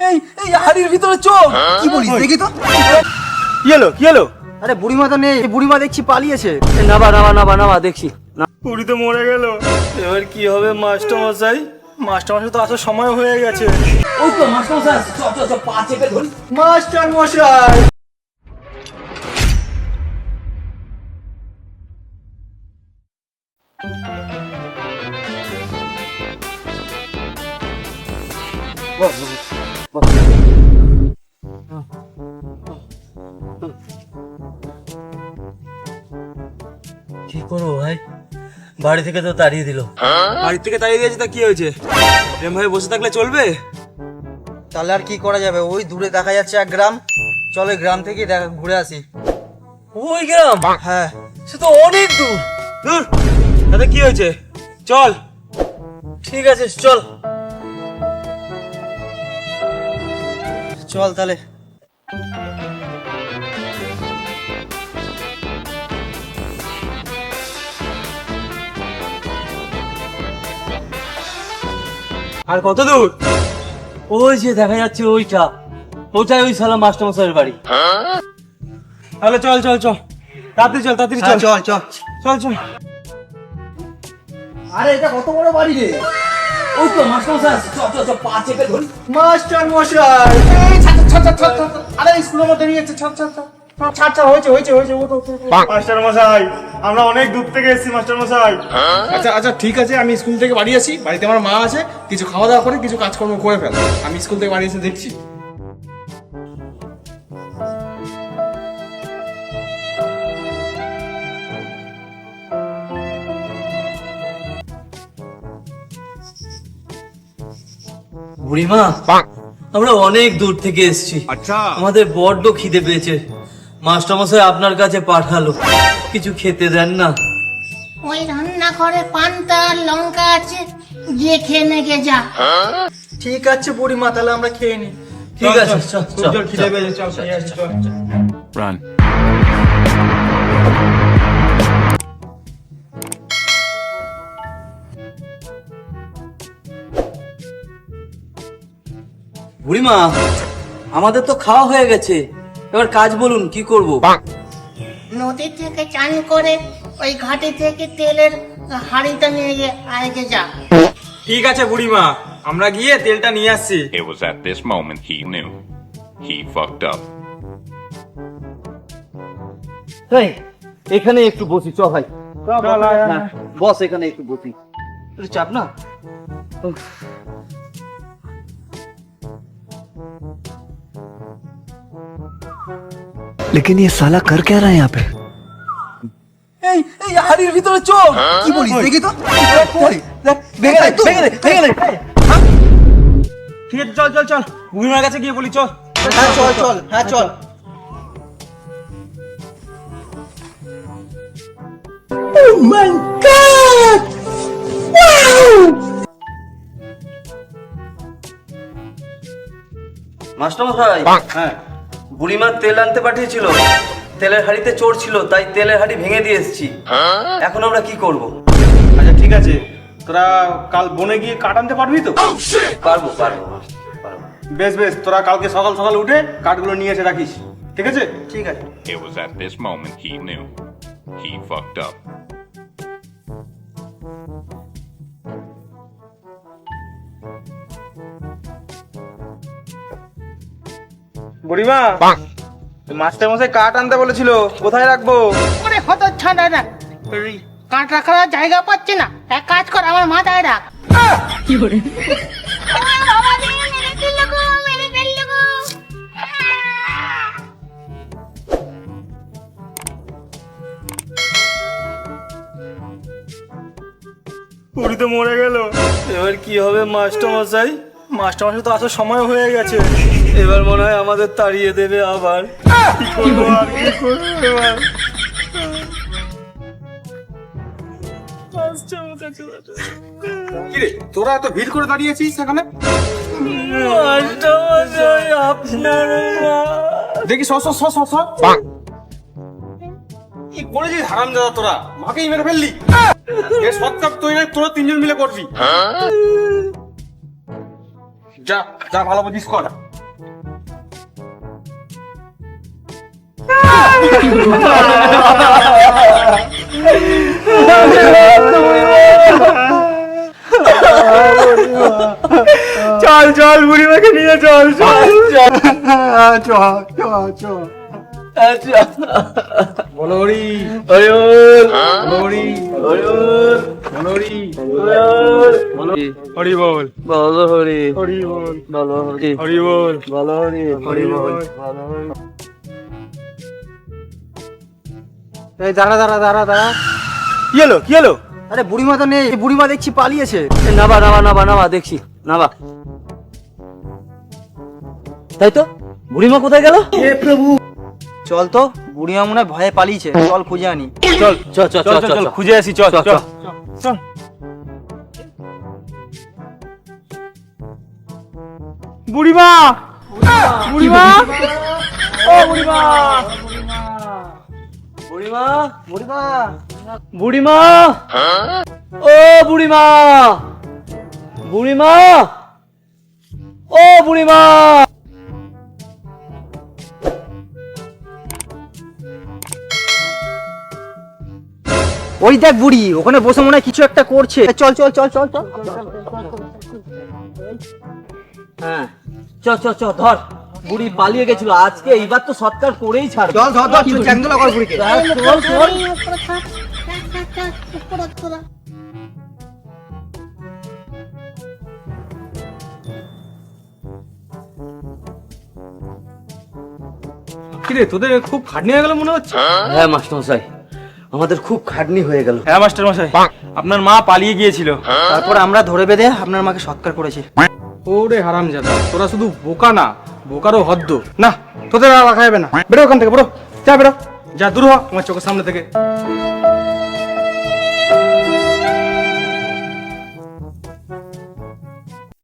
এই এই হাড়ির ভিতরে চোখ। কি বলিস দেখি তো। কি হলো কি হলো? আরে বুড়িমা তো নেই বুড়িমা দেখছি পালিয়েছে। নাবা নাবা নাবা নাবা দেখছি। পুরি তো মরে গেল। এবার কি হবে মাস্টার মশাই মাস্টার মশাই তো আসার সময় হয়ে গেছে। ওই তো মাস্টার মশাই চ চ চ পা চেপে ধরি। মাস্টার মশাই কি করব ভাই? বাড়ি থেকে তো তাড়িয়ে দিল। বাড়ি থেকে তাড়িয়ে দিয়েছে তা কি হয়েছে? প্রেম ভাই বসে থাকলে চলবে? তাহলে আর কি করা যাবে? ওই দূরে দেখা যাচ্ছে এক গ্রাম। চলো ওই গ্রাম থেকে দেখা ঘুরে আসি। ওই গ্রাম? হ্যাঁ। সে তো অনেক দূর। দূর। তাতে কি হয়েছে? চল। ঠিক আছে চল। চল তাহলে। আর কত দূর? ওই যে দেখা যাচ্ছে ওইটা। ওটাই ওই সালা মাস্টার মশাইয়ের বাড়ি। তাহলে চল চল চল। তাড়াতাড়ি চল তাড়াতাড়ি হ্যাঁ, চল। চল চল। চল চল। আরে এটা কত বড় বাড়ি রে? ওই তো মাস্টার মশাই আসছে। চল চল চল পা চেপে ধরি। মাস্টার এই ছাড় ছাড় ছাড় ছাড় ছাড়, ছাড়। আরে স্কুলের মধ্যে নিয়ে যাচ্ছে ছাড় ছাড় ছাড়। ছাড়, ছাড় ছাড় হয়েছে হয়েছে হয়েছে ও তো মাস্টার মশাই আমরা অনেক দূর থেকে এসেছি মাস্টার মশাই আচ্ছা আচ্ছা ঠিক আছে আমি স্কুল থেকে বাড়ি আসি। বাড়িতে আমার মা আছে কিছু খাওয়া দাওয়া করে কিছু কাজকর্ম করে ফেল। আমি স্কুল থেকে বাড়ি এসে দেখছি। বুড়িমা আমরা অনেক দূর থেকে এসেছি। আমাদের বড্ড খিদে পেয়েছে। মাস্টার মশাই আপনার কাছে পাঠালো। কিছু খেতে দেন না। ওই রান্নাঘরে পান্তা লঙ্কা আছে গিয়ে খেয়ে নেগে যা। ঠিক আছে বুড়িমা তাহলে আমরা খেয়ে নিই ঠিক আছে চল চল খিদে পেয়েছে চল। আসি, চল। বুড়িমা আমাদের তো খাওয়া হয়ে গেছে। এবার কাজ বলুন কি করব? নদী থেকে চান করে ওই ঘাটে থেকে তেলের হাড়িটা নিয়ে গিয়ে আগে যা। ঠিক আছে বুড়িমা আমরা গিয়ে তেলটা নিয়ে আসছি। It was at this moment he knew. He fucked up. এই, এখানে একটু বসি চ ভাই। হ্যাঁ, বস এখানে একটু বসি। একটু চাপ না? উফ। लेकिन ये साला कर क्या रहा है यहाँ पे এই এই হাড়ির ভিতরে চোখ কি বলিস দেখি তো ভেঙে দে, ভেঙে দে, ভেঙে দে। ঠিক আছে চল চল চল বুড়িমার কাছে গিয়ে বলি চল হ্যাঁ চল চল হ্যাঁ চল মাস্টার মশাই হ্যাঁ বুড়িমা তেল আনতে পাঠিয়েছিল। তেলের হাড়িতে চোর ছিল তাই তেলের হাড়ি ভেঙে দিয়ে এসেছি। এখন আমরা কি করব? আচ্ছা ঠিক আছে। তোরা কাল বনে গিয়ে কাঠ আনতে পারবি তো? পারব পারব পারব। বেশ বেশ তোরা কালকে সকাল সকাল উঠে কাঠগুলো নিয়ে এসে রাখিস। ঠিক আছে ঠিক আছে? It was at this moment he knew. He fucked up. বুড়িমা মাস্টার মশাই কাঠ আনতে বলেছিল কোথায় রাখব? ওরে হত ছাড়া রাখ কাঠ রাখার আর জায়গা পাচ্ছে না। এক কাজ কর আমার মাথায় রাখ। কি করে? পুরি তো মরে গেল। এবার কি হবে মাস্টার মশাই মাস্টার মশাই তো আসার সময় হয়ে গেছে। এবার মনে হয় আমাদের তাড়িয়ে দেবে আবার? তোরা এত ভিড় করে দাঁড়িয়েছিস সেখানে দেখি স স স স স কি করেছিস হারাম দাদা তোরা? মাকেই মেরে ফেললি। এ সৎ কাপ তোরা তিনজন মিলে করবি। যা যা ভালো বুঝিস কর। চল চল বুড়িমাকে নিয়ে চল। চল চল চল চল। বলরি হরি হরি হরি হরি বল বলো হরি হরি বল বলো হরি হরি বল বলো হরি হরি বল এই দাঁড়া দাঁড়া দাঁড়া দাঁড়া। কি হলো? কি হলো? আরে বুড়িমা তো নেই। বুড়িমা দেখছি পালিয়েছে। নাবা নাবা নাবা নাবা দেখছি। নাবা। তাই তো? বুড়িমা কোথায় গেল? চল তো বুড়িমা মনে ভয়ে পালিয়েছে। চল খুঁজে আনি। চল চল চল চল চল। খুঁজে আসি চল চল, চল। চল। বুড়িমা! বুড়িমা! ও বুড়িমা! বুড়িমা বুড়িমা। বুড়িমা! ও বুড়িমা! বুড়িমা! ও বুড়িমা! ওই দেখ বুড়ি ওখানে বসে মনে হয় কিছু একটা করছে। চল চল চল চল চল। হ্যাঁ চ চ চ ধর। বুড়ি পালিয়ে গেছিল আজকে এইবার তো সৎকার করেই ছাড় চল ধর ধর তুই চ্যাংদোলা কর বুড়িকে। চল চল। কিরে তোদের খুব খাটনি হয়ে গেল মনে হচ্ছে? হ্যাঁ মাস্টারমশাই। আমাদের খুব খাটনি হয়ে গেল। হ্যাঁ মাস্টার মশাই। আপনার মা পালিয়ে গিয়েছিল। তারপর আমরা ধরে বেঁধে আপনার মাকে সৎকার করেছি। ওরে হারাম জাদা তোরা শুধু বোকা না বোকারও হদ্দ। না তোদের আর রাখা যাবে না। বেরো ওখান থেকে বেরো। যা বেরো। যা দূর হ আমার চোখের সামনে থেকে।